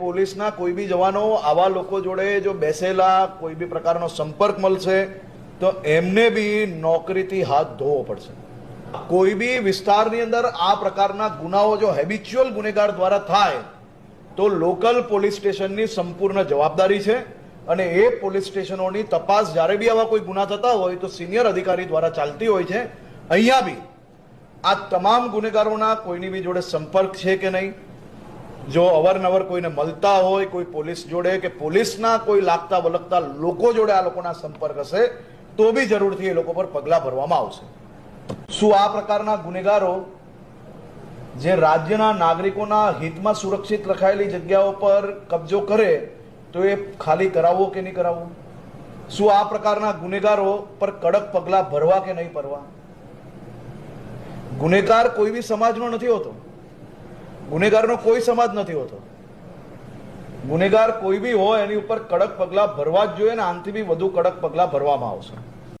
પોલીસના કોઈ બી જવાનો, આવા લોકો જોડે જો બેસેલા કોઈ બી પ્રકારનો સંપર્ક મળશે, તો એમને બી નોકરીથી હાથ ધોવો પડશે. કોઈ બી વિસ્તારની અંદર આ પ્રકારના ગુનાઓ જો હેબિચ્યુઅલ ગુનેગાર દ્વારા થાય, તો લોકલ પોલીસ સ્ટેશનની સંપૂર્ણ જવાબદારી છે અને એ પોલીસ સ્ટેશનોની તપાસ જ્યારે બી આવા કોઈ ગુના થતા હોય, તો સિનિયર અધિકારી દ્વારા ચાલતી હોય છે. અહીંયા બી આ તમામ ગુનેગારોના કોઈની બી જોડે સંપર્ક છે કે નહીં જો અવારનવાર કોઈને મળતા હોય, કોઈ પોલીસ જોડે કે પોલીસના કોઈ લાગતા વલગતા લોકો જોડે આ લોકોના સંપર્ક હશે, તો બી જરૂરથી એ લોકો પર પગલાં ભરવામાં આવશે. શું આ પ્રકારના ગુનેગારો જે રાજ્યના નાગરિકોના હિતમાં સુરક્ષિત રખાયેલી જગ્યાઓ પર કબજો કરે, તો એ ખાલી કરાવવો કે નહીં કરાવવો? શું આ પ્રકારના ગુનેગારો પર કડક પગલાં ભરવા કે નહીં ભરવા? ગુનેગાર કોઈ બી સમાજનો નથી હોતો. ગુનેગારનો કોઈ સમાજ નથી હોતો. ગુનેગાર કોઈ બી હોય, એની ઉપર કડક પગલાં ભરવા જ જોઈએ અને આનાથી બી વધુ કડક પગલાં ભરવામાં આવશે.